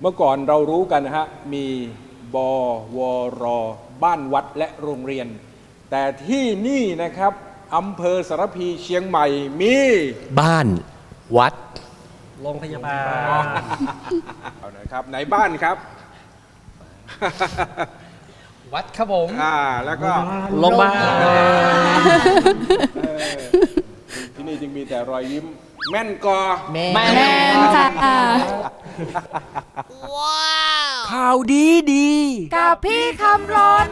เมื่อก่อนเรารู้กันนะฮะ มีบวร บ้านวัดและโรงเรียน แต่ที่นี่นะครับอำเภอสารพีเชียงใหม่มีบ้านวัด โรงพยาบาล เอานะครับไหนบ้านครับ วัดครับผมอ่าแล้วก็โรงพยาบาล เออที่นี่จึงมีแต่รอยยิ้ม แม่นกอแม่แม่แม่นค่ะข่าวดีดี กับพี่คำรน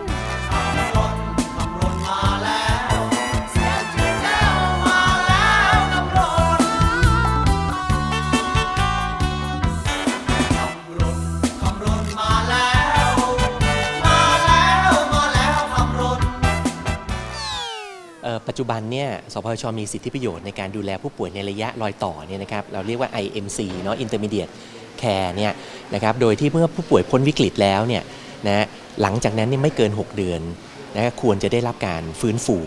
ปัจจุบันเนี่ยสพชมีสิทธิประโยชน์ในการดูแลผู้ป่วยในระยะรอยต่อเนี่ยนะครับเราเรียกว่า IMC เนาะ Intermediate Care เนี่ยนะครับโดยที่เมื่อผู้ป่วยพ้นวิกฤตแล้วเนี่ยนะหลังจากนั้นเนี่ยไม่เกิน 6 เดือนนะควรจะได้รับการฟื้นฟู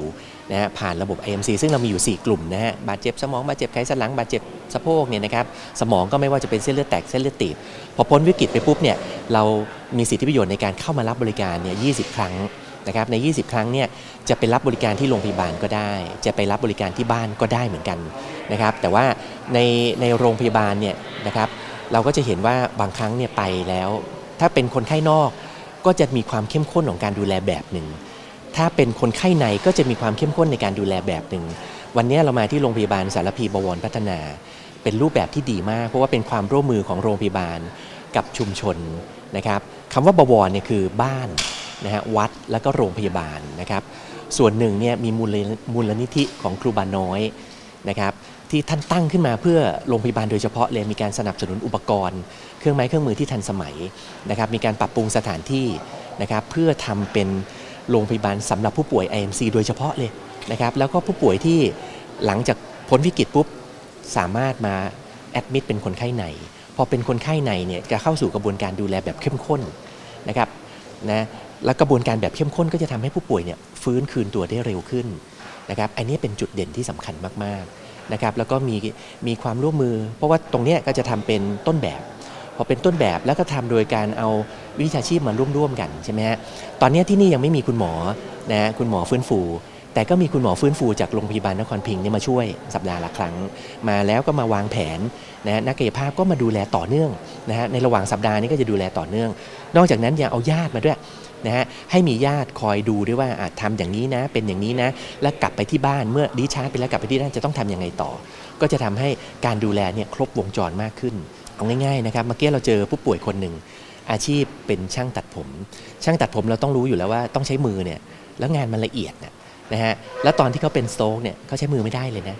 นะฮะผ่านระบบ IMC ซึ่งเรามีอยู่ 4 กลุ่มนะฮะบาดเจ็บสมองบาดเจ็บไขสันหลังบาดเจ็บสะโพกเนี่ยนะครับสมองก็ไม่ว่าจะเป็นเส้นเลือดแตกเส้นเลือดตีบพอพ้นวิกฤตไปปุ๊บเนี่ยเรามีสิทธิประโยชน์ในการเข้ามารับบริการเนี่ย20 ครั้ง นะครับใน 20 ครั้งเนี่ยจะไปรับบริการที่โรงพยาบาลก็ได้ จะไปรับบริการที่บ้านก็ได้เหมือนกันนะครับแต่ว่าในในโรงพยาบาลเนี่ยนะครับเราก็จะเห็นว่าบางครั้งเนี่ยไปแล้ว ถ้าเป็นคนไข้นอกก็จะมีความเข้มข้นของการดูแลแบบหนึ่งถ้าเป็นคนไข้ในก็จะมีความเข้มข้นในการดูแลแบบหนึ่งวันนี้เรามาที่โรงพยาบาลสารพีบวรพัฒนา เป็นรูปแบบที่ดีมาก เพราะว่าเป็นความร่วมมือของโรงพยาบาลกับชุมชนนะครับคำว่าบวรเนี่ยคือบ้าน นะฮะวัดแล้วก็โรงพยาบาลนะครับ ส่วนหนึ่งเนี่ยมีมูลมูลนิธิของครูบาน้อยนะครับที่ท่านตั้งขึ้นมาเพื่อโรงพยาบาลโดยเฉพาะเลยมีการสนับสนุนอุปกรณ์ เครื่องไม้เครื่องมือที่ทันสมัยนะครับมีการปรับปรุงสถานที่นะครับเพื่อทำเป็นโรงพยาบาลสำหรับผู้ป่วย IMC โดยเฉพาะเลยนะครับแล้วก็ผู้ป่วยที่หลังจากพ้นวิกฤตปุ๊บสามารถมาแอดมิดเป็นคนไข้ในพอเป็นคนไข้ในเนี่ยจะเข้าสู่กระบวนการดูแลแบบเข้มข้นนะครับนะ แล้วกระบวนการแบบเข้มข้นก็จะทำให้ผู้ป่วยเนี่ยฟื้นคืนตัวได้เร็วขึ้นนะครับอันนี้เป็นจุดเด่นที่สำคัญมากๆนะครับแล้วก็มีมีความร่วมมือ เพราะว่าตรงนี้ก็จะทำเป็นต้นแบบพอเป็นต้นแบบแล้วก็ทำโดยการเอาวิชาชีพมาร่วมๆกันใช่ไหมฮะตอนนี้ที่นี่ยังไม่มีคุณหมอนะคุณหมอฟื้นฟู แต่ก็มีคุณหมอฟื้นฟูจากโรงพยาบาลนครพิงค์เนี่ยมาช่วยสัปดาห์ละครั้ง มาแล้วก็มาวางแผนนะฮะนักกายภาพก็มาดูแลต่อเนื่องนะฮะในระหว่างสัปดาห์นี้ก็จะดูแลต่อเนื่อง นอกจากนั้นยังเอาญาติมาด้วย นะฮะให้มีญาติคอยดูด้วยว่าอาจทำอย่างนี้นะ เป็นอย่างนี้นะ แล้วกลับไปที่บ้านเมื่อดีชาร์จไปแล้วกลับไปที่บ้านจะต้องทำยังไงต่อ ก็จะทำให้การดูแลเนี่ยครบวงจรมากขึ้นเอาง่ายๆนะครับเมื่อกี้เราเจอผู้ป่วยคนหนึ่งอาชีพเป็นช่างตัดผม ช่างตัดผมเราต้องรู้อยู่แล้วว่าต้องใช้มือเนี่ยแล้วงานมันละเอียดนะนะฮะแล้วตอนที่เขาเป็นโตรกเนี่ยเขาใช้มือไม่ได้เลยนะ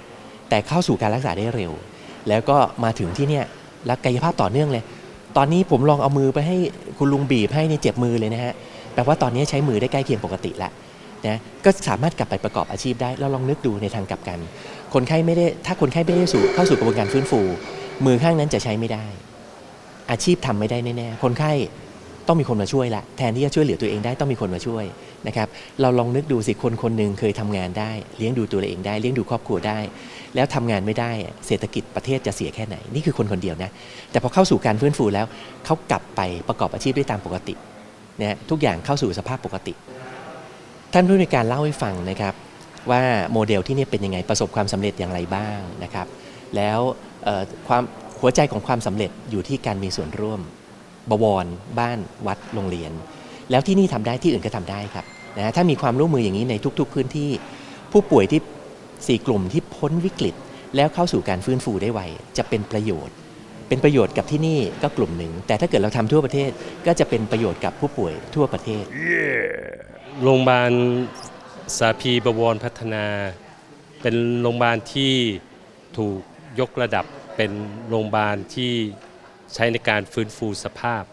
แต่เข้าสู่การรักษาได้เร็ว แล้วก็มาถึงที่เนี่ยแล้วกายภาพต่อเนื่องเลย ตอนนี้ผมลองเอามือไปให้คุณลุงบีบให้เนี่ยเจ็บมือเลยนะฮะ แปลว่าตอนนี้ใช้มือได้ใกล้เคียงปกติและนะก็สามารถกลับไปประกอบอาชีพได้เราลองนึกดูในทางกลับกัน คนไข้ไม่ได้ถ้าคนไข้ไม่ได้สู่เข้าสู่กระบวนการฟื้นฟู มือข้างนั้นจะใช้ไม่ได้ อาชีพทำไม่ได้แน่ๆคนไข้ต้องมีคนมาช่วยละแทนที่จะช่วยเหลือตัวเองได้ต้องมีคนมาช่วยนะครับเราลองนึกดูสิคนคนหนึ่งเคยทำงานได้ เลี้ยงดูตัวเองได้เลี้ยงดูครอบครัวได้ แล้วทำงานไม่ได้เศรษฐกิจประเทศจะเสียแค่ไหนนี่คือคนคนเดียวนะแต่พอเข้าสู่การฟื้นฟูแล้วเขากลับไปประกอบอาชีพได้ตามปกติ นะทุกอย่างเข้าสู่สภาพปกติ ท่านผู้ในการเล่าให้ฟังนะครับว่าโมเดลที่นี่เป็นยังไงประสบความสำเร็จอย่างไรบ้างนะครับ แล้วความหัวใจของความสำเร็จอยู่ที่การมีส่วนร่วม บวร บ้านวัดโรงเรียน แล้วที่นี่ทำได้ที่อื่นก็ทำได้ครับนะถ้ามีความร่วมมืออย่างนี้ในทุก ๆ พื้นที่ ผู้ป่วยที่ 4 กลุ่มที่พ้นวิกฤต แล้วเข้าสู่การฟื้นฟูได้ไวจะเป็นประโยชน์ เป็นประโยชน์กับที่นี่ก็กลุ่มหนึ่ง แต่ถ้าเกิดเราทำทั่วประเทศก็จะเป็นประโยชน์กับผู้ป่วยทั่วประเทศ โรงพยาบาลสาพีบวรพัฒนา เป็นโรงพยาบาลที่ถูกยกระดับเป็นโรงพยาบาลที่ใช้ในการฟื้นฟูสภาพ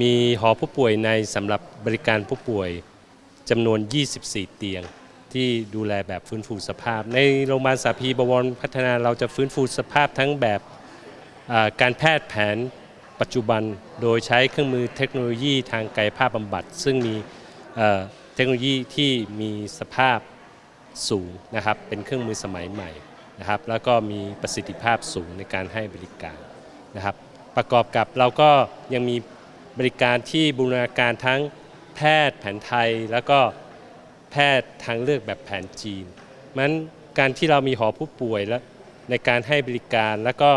มีหอผู้ป่วยในสำหรับบริการผู้ป่วยจำนวน 24 เตียงที่ดูแลแบบฟื้นฟูสภาพ ในโรงพยาบาลสาพีบวรพัฒนาเราจะฟื้นฟูสภาพทั้งแบบ การแพทย์แผนปัจจุบันโดยใช้เครื่องมือเทคโนโลยีทางกายภาพบำบัด ซึ่งมีเทคโนโลยีที่มีสภาพสูงนะครับเป็นเครื่องมือสมัยใหม่นะครับแล้วก็มีประสิทธิภาพสูงในการให้บริการนะครับปประกอบกับเราก็ยังมีบริการที่บูรณาการทั้งแพทย์แผนไทย แล้วก็แพทย์ทางเลือกแบบแผนจีนมันการที่เรามีหอผู้ป่วยและในการให้บริการแล้วก็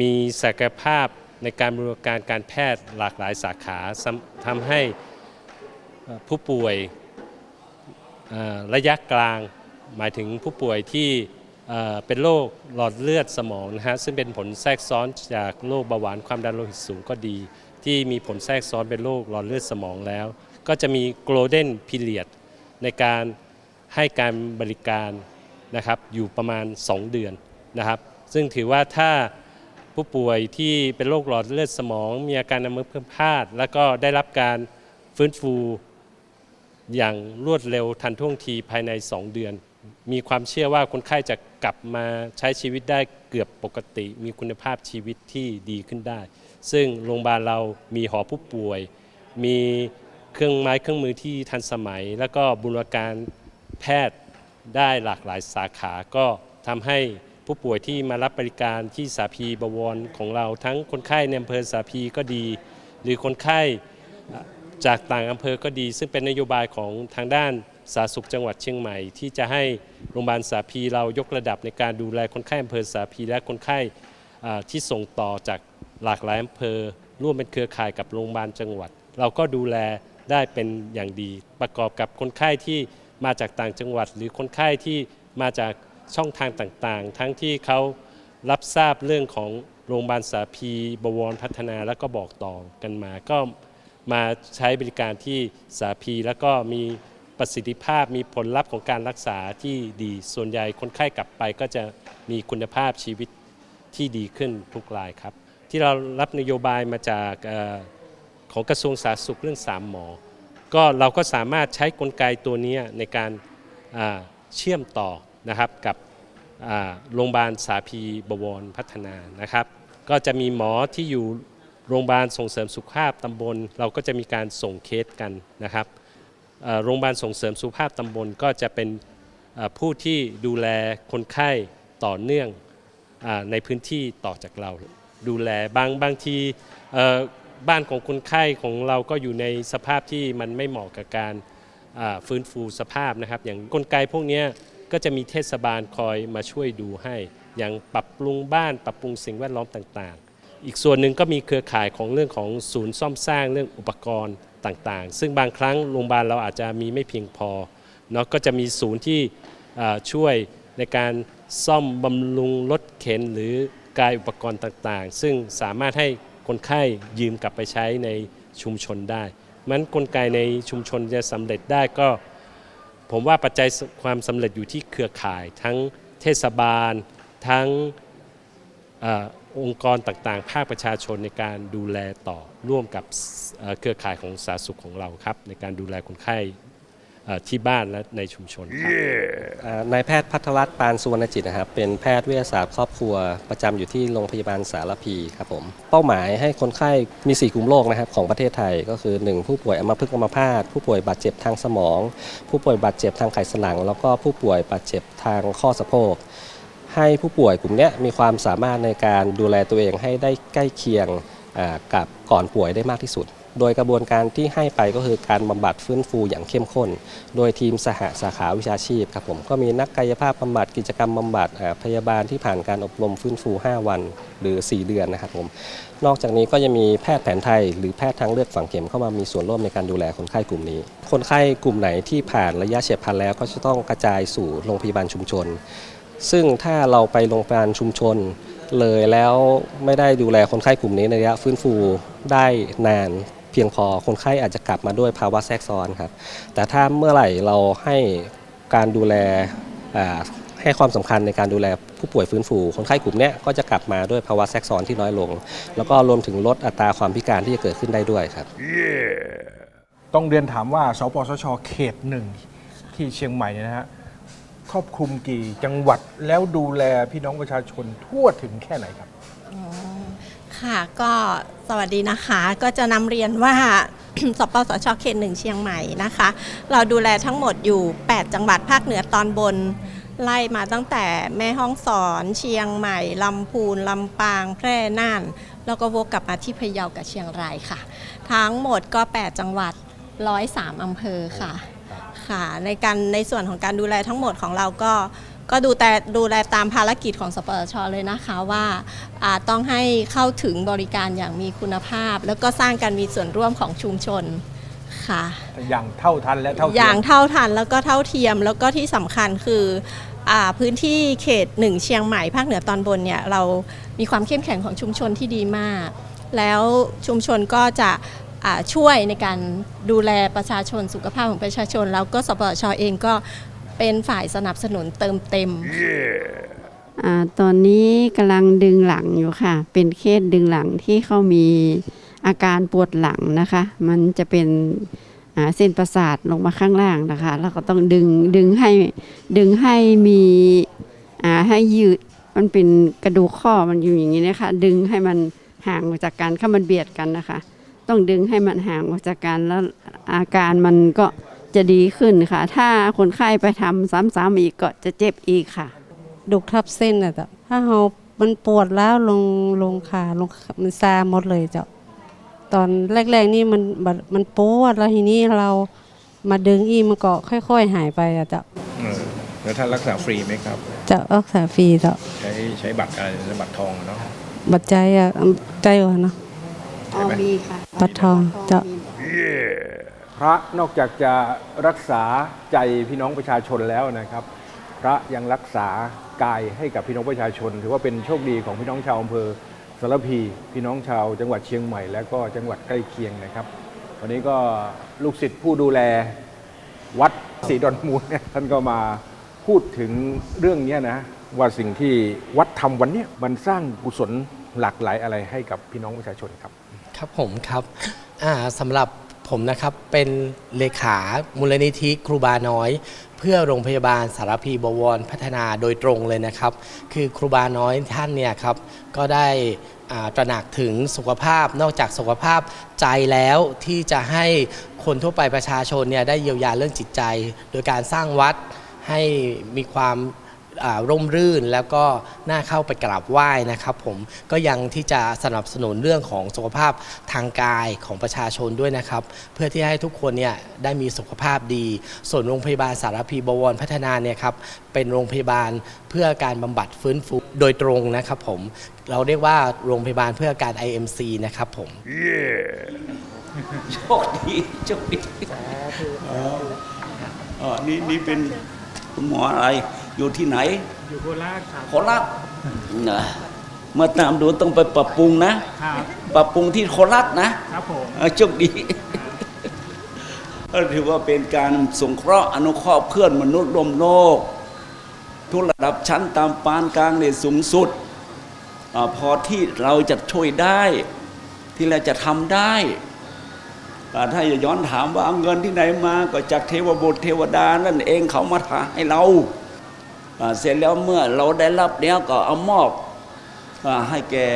มีศักยภาพในการบริการการแพทย์หลากหลายสาขาทำให้ผู้ป่วยระยะกลาง หมายถึงผู้ป่วยที่เป็นโรคหลอดเลือดสมองนะฮะซึ่งเป็นผลแทรกซ้อนจากโรคเบาหวานความดันโลหิตสูงก็ดี ที่มีผลแทรกซ้อนเป็นโรคหลอดเลือดสมองแล้ว ก็จะมี golden period ในการให้การบริการนะครับอยู่ประมาณ 2 เดือนนะครับ ซึ่งถือว่าถ้า ผู้ป่วยที่เป็นโรคหลอดเลือดสมอง มีอาการน้ำมือเพิ่มพาดแล้วก็ได้รับการฟื้นฟูอย่างรวดเร็วทันท่วงทีภายใน 2 เดือน มีความเชื่อว่าคนไข้จะกลับมาใช้ชีวิตได้เกือบปกติ มีคุณภาพชีวิตที่ดีขึ้นได้ ซึ่งโรงพยาบาลเรามีหอผู้ป่วย มีเครื่องไม้เครื่องมือที่ทันสมัย แล้วก็บุรการแพทย์ได้หลากหลายสาขาก็ทำให้ ผู้ป่วยที่มารับบริการที่สาพีบวรของเราทั้งคนไข้ในอำเภอสาพีก็ดี หรือคนไข้จากต่างอำเภอก็ดี ซึ่งเป็นนโยบายของทางด้านสาธารณสุขจังหวัดเชียงใหม่ ที่จะให้โรงพยาบาลสาพีเรายกระดับในการดูแลคนไข้อำเภอสาพีและคนไข้ที่ส่งต่อจากหลากหลายอำเภอ ร่วมเป็นเครือข่ายกับโรงพยาบาลจังหวัด เราก็ดูแลได้เป็นอย่างดี ประกอบกับคนไข้ที่มาจากต่างจังหวัด หรือคนไข้ที่มาจาก ช่องทางต่างๆ ทั้งที่เขารับทราบเรื่องของโรงพยาบาลสาพีบวรพัฒนาแล้วก็บอกต่อกันมา ก็มาใช้บริการที่สาพีแล้วก็มีประสิทธิภาพมีผลลัพธ์ของการรักษาที่ดี ส่วนใหญ่คนไข้กลับไปก็จะมีคุณภาพชีวิตที่ดีขึ้นทุกรายครับ ที่เรารับนโยบายมาจากอของกระทรวงสาธารณสุขเรื่อง 3 หมอ ก็เราก็สามารถใช้กลไกตัวนี้ในการเชื่อมต่อ นะครับกับโรงพยาบาลสาพีบวรพัฒนานะครับ ก็จะมีหมอที่อยู่โรงพยาบาลส่งเสริมสุขภาพตำบล เราก็จะมีการส่งเคสกันนะครับโรงพยาบาลส่งเสริมสุขภาพตำบลก็จะเป็นผู้ที่ดูแลคนไข้ต่อเนื่องอในพื้นที่ต่อจากเรา ดูแลบางบางทีบ้านของคนไข้ของเราก็อยู่ในสภาพที่มันไม่เหมาะกับการฟื้นฟูสภาพนะครับ อย่างกลไกพวกนี้ ก็จะมีเทศบาลคอยมาช่วยดูให้ อย่างปรับปรุงบ้านปรับปรุงสิ่งแวดล้อมต่างๆ อีกส่วนหนึ่งก็มีเครือข่ายของเรื่องของศูนย์ซ่อมสร้างเรื่องอุปกรณ์ต่างๆ ซึ่งบางครั้งโรงพยาบาลเราอาจจะมีไม่เพียงพอเนาะก็จะมีศูนย์ที่ช่วยในการซ่อมบำรุงรถเข็นหรือกายอุปกรณ์ต่างๆ ซึ่งสามารถให้คนไข้ยืมกลับไปใช้ในชุมชนได้มันกลไกในชุมชนจะสำเร็จได้ก็ ผมว่าปัจจัยความสำเร็จอยู่ที่เครือข่าย ทั้งเทศบาล ทั้งอองค์กรต่างๆ ภาคประชาชนในการดูแลต่อร่วมกับเครือข่ายของสาธารณสุขของเราครับ ในการดูแลคนไข้ ที่บ้านและในชุมชนครับ อ่านายแพทย์พัทรรัตน์ปานสุวรรณจิตนะครับ เป็นแพทย์วิทยาศาสตร์ครอบครัวประจำอยู่ที่โรงพยาบาลสารพีครับผม เป้าหมายให้คนไข้มี 4 กลุ่มโรคนะครับของประเทศไทยก็คือ 1 ผู้ป่วยอัมพฤกษ์อัมพาต ผู้ป่วยบาดเจ็บทางสมอง ผู้ป่วยบาดเจ็บทางไขสันหลัง แล้วก็ผู้ป่วยบาดเจ็บทางข้อสะโพก ให้ผู้ป่วยกลุ่มเนี้ยมีความสามารถในการดูแลตัวเองให้ได้ใกล้เคียงอ่ากับก่อนป่วยได้มากที่สุด โดยกระบวนการที่ให้ไปก็คือการบำบัดฟื้นฟูอย่างเข้มข้น โดยทีมสหสาขาวิชาชีพครับผมก็มีนักกายภาพบำบัดกิจกรรมบำบัดพยาบาลที่ผ่านการอบรมฟื้นฟู 5 วันหรือ 4 เดือนนะครับผมนอกจากนี้ก็ยังมีแพทย์แผนไทย หรือแพทย์ทางเลือกฝังเข็มเข้ามามีส่วนร่วมในการดูแลคนไข้กลุ่มนี้ คนไข้กลุ่มไหนที่ผ่านระยะเฉียบพลันแล้วก็จะต้องกระจายสู่โรงพยาบาลชุมชน ซึ่งถ้าเราไปโรงพยาบาลชุมชนเลยแล้วไม่ได้ดูแลคนไข้กลุ่มนี้ในระยะฟื้นฟูได้นาน เพียงพอคนไข้อาจจะกลับมาด้วยภาวะแทรกซ้อนครับ แต่ถ้าเมื่อไหร่เราให้การดูแลให้ความสำคัญในการดูแลผู้ป่วยฟื้นฟูคนไข้กลุ่มนี้ก็จะกลับมาด้วยภาวะแทรกซ้อนที่น้อยลง แล้วก็รวมถึงลดอัตราความพิการที่จะเกิดขึ้นได้ด้วยครับต้องเรียนถามว่าสปสชเขตหนึ่งที่เชียงใหม่เนี่ยนะฮะครอบคลุมกี่จังหวัดแล้วดูแลพี่น้องประชาชนทั่วถึงแค่ไหนครับ ค่ะ ก็สวัสดีนะคะ ก็จะนำเรียนว่า สปสชเขตหนึ่งเชียงใหม่นะคะ เราดูแลทั้งหมดอยู่ 8 จังหวัดภาคเหนือตอนบน ไล่มาตั้งแต่แม่ฮ่องสอนเชียงใหม่ลำพูนลำปางแพร่น่าน แล้วก็วกกลับมาที่พะเยากับเชียงรายค่ะ ทั้งหมดก็ 8 จังหวัด 103อำเภอค่ะค่ะ ในการในส่วนของการดูแลทั้งหมดของเราก็ ก็ดูแต่ดูแลตามภารกิจของสปสชเลยนะคะว่าอ่าต้องให้เข้าถึงบริการอย่างมีคุณภาพ แล้วก็สร้างการมีส่วนร่วมของชุมชนค่ะอย่างเท่าทันและเท่าเทีมอย่างเท่าทันแล้วก็เท่าเทียมแล้วก็ที่สำคัญคืออาพื้นที่เขตหนึ่งเชียงใหม่ภาคเหนือตอนบนเนี่ยเรามีความเข้มแข็งของชุมชนที่ดีมาก แล้วชุมชนก็จะอ่าช่วยในการดูแลประชาชนสุขภาพของประชาชน แล้วก็สปสชเองก็ เป็นฝ่ายสนับสนุนเติมเต็ม อาตอนนี้กำลังดึงหลังอยู่ค่ะ เป็นเคสดึงหลังที่เขามีอาการปวดหลังนะคะ มันจะเป็นอ่าเส้นประสาทลงมาข้างล่างนะคะ แล้วก็ต้องดึงดึงให้ดึงให้มีอ่าให้ยืดมันเป็นกระดูกข้อมันอยู่อย่างนี้นะคะ ดึงให้มันห่างออกจากกันถ้ามันเบียดกันนะคะ ต้องดึงให้มันห่างออกจากกันแล้วอาการมันก็ จะดีขึ้นค่ะ ถ้าคนไข้ไปทำซ้ำๆอีกก็จะเจ็บอีกค่ะ ดุกทับเส้นอะจ้ะถ้าเรามันปวดแล้วลงลงขาลงมันซาหมดเลยเจ้ะตอนแรกๆนี่มันบัดมันปวดแล้วทีนี้เรามาดึงอีกมันก็ค่อย ๆ หายไปอะเจ้ะเออแล้วท่านรักษาฟรีไหมครับ จะรักษาฟรีเจ้ะใช้ใช้บัตรอะไรนะบัตรทองเนาะบัดใจอะใจว่ะเนาะอ๋อมีค่ะบัตรทองเจ้ะ พระนอกจากจะรักษาใจพี่น้องประชาชนแล้วนะครับ พระยังรักษากายให้กับพี่น้องประชาชน ถือว่าเป็นโชคดีของพี่น้องชาวอำเภอสารพีพี่น้องชาว จังหวัดเชียงใหม่และก็จังหวัดใกล้เคียงนะครับ วันนี้ก็ลูกศิษย์ผู้ดูแลวัดศรีดอนมูลท่านก็มาพูดถึงเรื่องนี้นะว่าสิ่งที่วัดทำวันนี้มันสร้างกุศลหลากหลายอะไรให้กับพี่น้องประชาชนครับ ครับผมครับสำหรับ ผมนะครับเป็นเลขามูลนิธิครูบาน้อย เพื่อโรงพยาบาลสารพีบวรพัฒนาโดยตรงเลยนะครับ คือครูบาน้อยท่านเนี่ยครับก็ได้ตระหนักถึงสุขภาพนอกจากสุขภาพใจแล้วที่จะให้คนทั่วไปประชาชนเนี่ยได้เยียวยาเรื่องจิตใจ โดยการสร้างวัดให้มีความ ร่มรื่นแล้วก็น่าเข้าไปกราบไหว้นะครับผมก็ยังที่จะสนับสนุนเรื่องของสุขภาพทางกายของประชาชนด้วยนะครับ เพื่อที่ให้ทุกคนเนี่ยได้มีสุขภาพดี ส่วนโรงพยาบาลสารพีบวรพัฒนาเนี่ยครับเป็นโรงพยาบาลเพื่อการบำบัดฟื้นฟูโดยตรงนะครับผมเราเรียกว่าโรงพยาบาลเพื่อการ IMC นะครับผมโชคดีโชคดีอ๋อนี่นี่เป็นคุณหมออะไร อยู่ที่ไหน อยู่โคราชครับโคราชนะมาตามดูต้องไปปรับปรุงนะปรับปรุงที่โคราชนะครับผมโชคดีก็ถือว่าเป็นการสงเคราะห์อนุเคราะห์เพื่อนมนุษย์รวมโลก ทุกระดับชั้นตามปานกลางเนี่ยสูงสุดอาพอที่เราจะช่วยได้ ที่เราจะทำได้อ่าถ้าจะย้อนถามว่าเอาเงินที่ไหนมาก็จากเทวบุตรเทวดานั่นเองเขามาถาให้เราอ่า เสร็จแล้วเมื่อเราได้รับแล้วก็เอามอบอให้แก่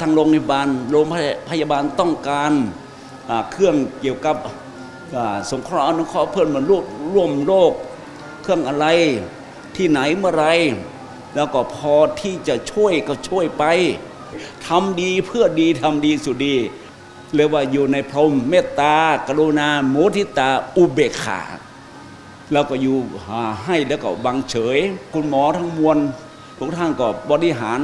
ทางโรงพยาบาลโรงพยาบาลต้องการเครื่องเกี่ยวกับสงเคราะห์อนุเคราะห์เพื่อนมนุษย์ร่วมโลกเครื่องอะไรที่ไหนเมื่อไร แล้วก็พอที่จะช่วยก็ช่วยไปทำดีเพื่อดีทำดีสุดดีเรียกว่าอยู่ในพรหมเมตตากรุณาโมทิตาอุเบกขา แล้วก็อยู่หาให้แล้วก็บังเฉย คุณหมอทั้งมวลทุกท่านก็บริหาร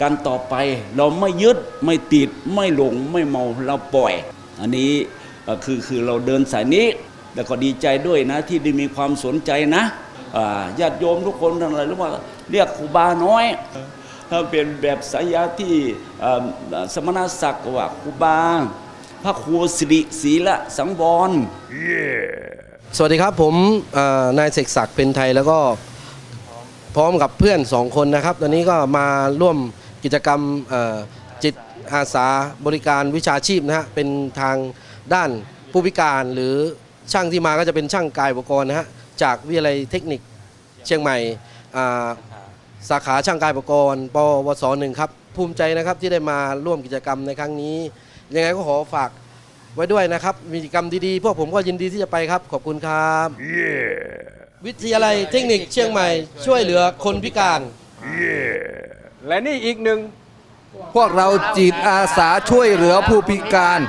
การต่อไปเราไม่ยึดไม่ติดไม่หลงไม่เมาเราปล่อย อันนี้คือคือเราเดินสายนี้ แล้วก็ดีใจด้วยนะที่ได้มีความสนใจนะญาติโยมทุกคนทั้งหลายรู้ว่าเรียกครูบาน้อยถ้าเป็นแบบสายาที่สมณศักดิ์ว่าครูบาพระครูสิริศีละสังวร สวัสดีครับผมนายเสกศักดิ์เป็นไทยแล้วก็พร้อมกับเพื่อนสองคนนะครับ ตอนนี้ก็มาร่วมกิจกรรมจิตอาสาบริการวิชาชีพนะฮะเป็นทางด้านผู้พิการหรือช่างที่มาก็จะเป็นช่างกายอุปกรณ์นะฮะจากวิทยาลัยเทคนิคเชียงใหม่สาขาช่างกายอุปกรณ์ปวสหนึ่งครับภูมิใจนะครับที่ได้มาร่วมกิจกรรมในครั้งนี้ ยังไงก็ขอฝาก ไว้ด้วยนะครับ มีกิจกรรมดีๆ พวกผมก็ยินดีที่จะไปครับ ขอบคุณครับ วิทยาลัยเทคนิคเชียงใหม่ ช่วยเหลือคนพิการ และนี่อีกหนึ่งพวกเราจิตอาสาช่วยเหลือผู้พิการ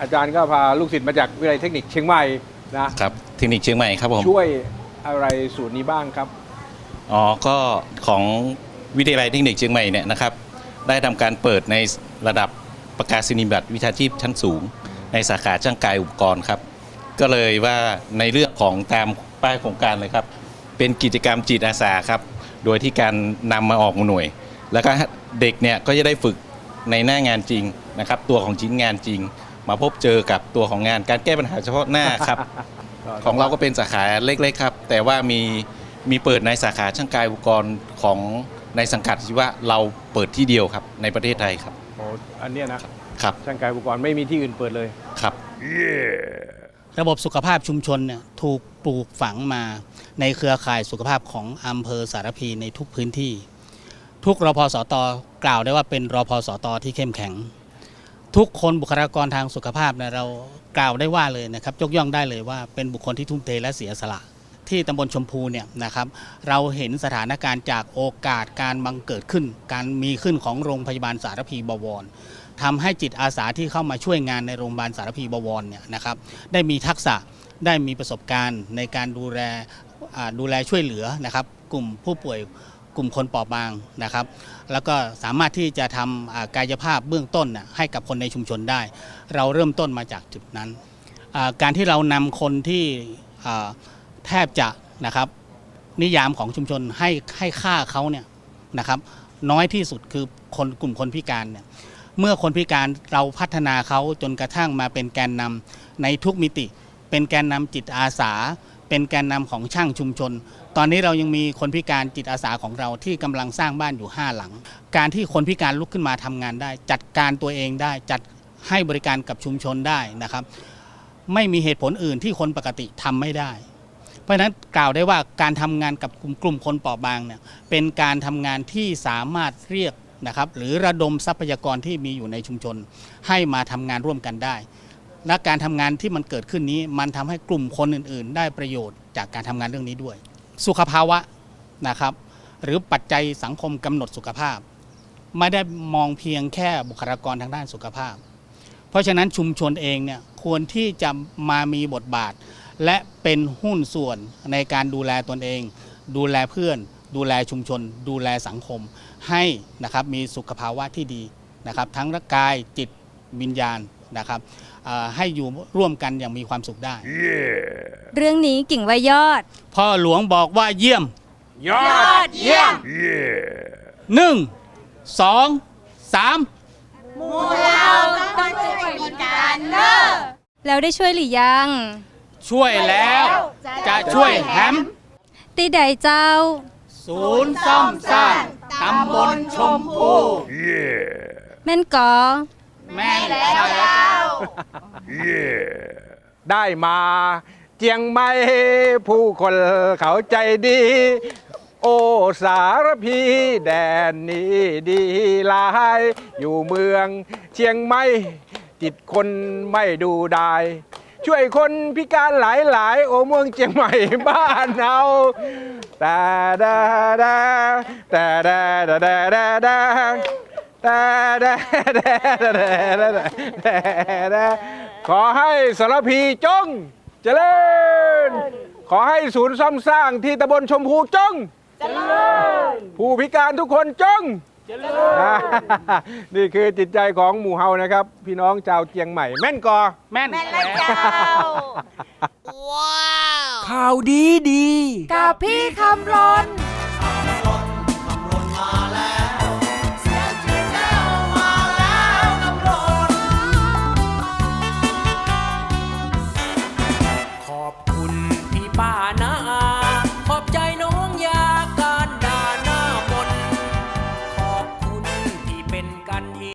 อาจารย์ก็พาลูกศิษย์มาจากวิทยาลัยเทคนิคเชียงใหม่นะครับเทคนิคเชียงใหม่ครับผมช่วยอะไรสูตรนี้บ้างครับอ๋อก็ของวิทยาลัยเทคนิคเชียงใหม่เนี่ยนะครับ ได้ทำการเปิดในระดับ ประกาศนียบัตรวิชาชีพชั้นสูง ในสาขาช่างกายอุปกรณ์ครับ ก็เลยว่าในเรื่องของตามป้ายโครงการเลยครับ เป็นกิจกรรมจิตอาสาครับ โดยที่การนำมาออกหน่วย แล้วก็เด็กเนี่ยก็จะได้ฝึกในหน้างานจริงนะครับ ตัวของชิ้นงานจริง มาพบเจอกับตัวของงานการแก้ปัญหาเฉพาะหน้าครับ ของเราก็เป็นสาขาเล็กๆครับ แต่ว่ามีมีเปิดในสาขาช่างกายอุปกรณ์ของในสังกัดที่ว่าเราเปิดที่เดียวครับในประเทศไทยครับ โอ้อันเนี้ยนะ ครับช่างกายอุปกรณ์ไม่มีที่อื่นเปิดเลย ครับ ระบบสุขภาพชุมชนเนี่ยถูกปลูกฝังมาในเครือข่ายสุขภาพของอำเภอสารพีในทุกพื้นที่ ทุกรพสตกล่าวได้ว่าเป็นรพสตที่เข้มแข็ง ทุกคนบุคลากรทางสุขภาพเนี่ยเรากล่าวได้ว่าเลยนะครับยกย่องได้เลยว่าเป็นบุคคลที่ทุ่มเทและเสียสละ ที่ตำบลชมพูเนี่ยนะครับเราเห็นสถานการณ์จากโอกาสการบังเกิดขึ้น การมีขึ้นของโรงพยาบาลสารพีบวรทำให้จิตอาสาที่เข้ามาช่วยงานในโรงพยาบาลสารพีบวรเนี่ยนะครับได้มีทักษะได้มีประสบการณ์ในการดูแลดูแลช่วยเหลือนะครับ กลุ่มผู้ป่วยกลุ่มคนเปราะบางนะครับ แล้วก็สามารถที่จะทำอ่ากายภาพเบื้องต้นนะให้กับคนในชุมชนได้ เราเริ่มต้นมาจากจุดนั้น การที่เรานำคนที่ แทบจะนะครับนิยามของชุมชนให้ให้ค่าเขาเนี่ยนะครับน้อยที่สุดคือคนกลุ่มคนพิการเนี่ยเมื่อคนพิการเราพัฒนาเขาจนกระทั่งมาเป็นแกนนำในทุกมิติ เป็นแกนนำจิตอาสา เป็นแกนนำของช่างชุมชน ตอนนี้เรายังมีคนพิการจิตอาสาของเราที่กำลังสร้างบ้านอยู่ 5 หลัง การที่คนพิการลุกขึ้นมาทำงานได้ จัดการตัวเองได้จัดให้บริการกับชุมชนได้นะครับ ไม่มีเหตุผลอื่นที่คนปกติทำไม่ได้ เพราะฉะนั้นกล่าวได้ว่าการทำงานกับกลุ่มกลุ่มคนเปราะบางเนี่ยเป็นการทำงานที่สามารถเรียกนะครับหรือระดมทรัพยากรที่มีอยู่ในชุมชน ให้มาทำงานร่วมกันได้ และการทำงานที่มันเกิดขึ้นนี้ มันทำให้กลุ่มคนอื่น ๆ ได้ประโยชน์จากการทำงานเรื่องนี้ด้วย สุขภาวะนะครับ หรือปัจจัยสังคมกำหนดสุขภาพ ไม่ได้มองเพียงแค่บุคลากรทางด้านสุขภาพ เพราะฉะนั้นชุมชนเองเนี่ยควรที่จะมามีบทบาท และเป็นหุ้นส่วนในการดูแลตนเอง ดูแลเพื่อน ดูแลชุมชน ดูแลสังคม ให้นะครับมีสุขภาวะที่ดีนะครับ ทั้งร่างกายจิตวิญญาณนะครับเอ่อให้อยู่ร่วมกันอย่างมีความสุขได้ เรื่องนี้กิ่งว่ายอด พ่อหลวงบอกว่าเยี่ยม ยอดเยี่ยมหนึ่งสองสามแล้วได้ช่วยหรือยัง ช่วยแล้ว จะช่วยแฮมตีใดเจ้า ศูนย์ซ่อมสร้างตำบลชมพูแม่นกอแม่นแล้วได้มาเจียงใหม่ผู้คนเขาใจดี โอสารพีแดนนี้ดีหลาย อยู่เมืองเชียงใหม่จิตคนไม่ดูได้ ช่วยคนพิการหลายหลายๆโอเมืองเชียงใหม่บ้านเราแต่ดาดาแต่ดาดาดาดาดาแต่ดาดาดาดาดาแต่ดาขอให้สารพีจงเจริญ ขอให้ศูนย์ซ่อมสร้างที่ตำบลชมพูจงเจริญผู้พิการทุกคนจง เจริญนี่คือจิตใจของหมู่เฮานะครับ พี่น้องชาวเจียงใหม่ แม่นกอ แม่นข่าวดีดี กับพี่คำรนขอบคุณพี่ป้านาอา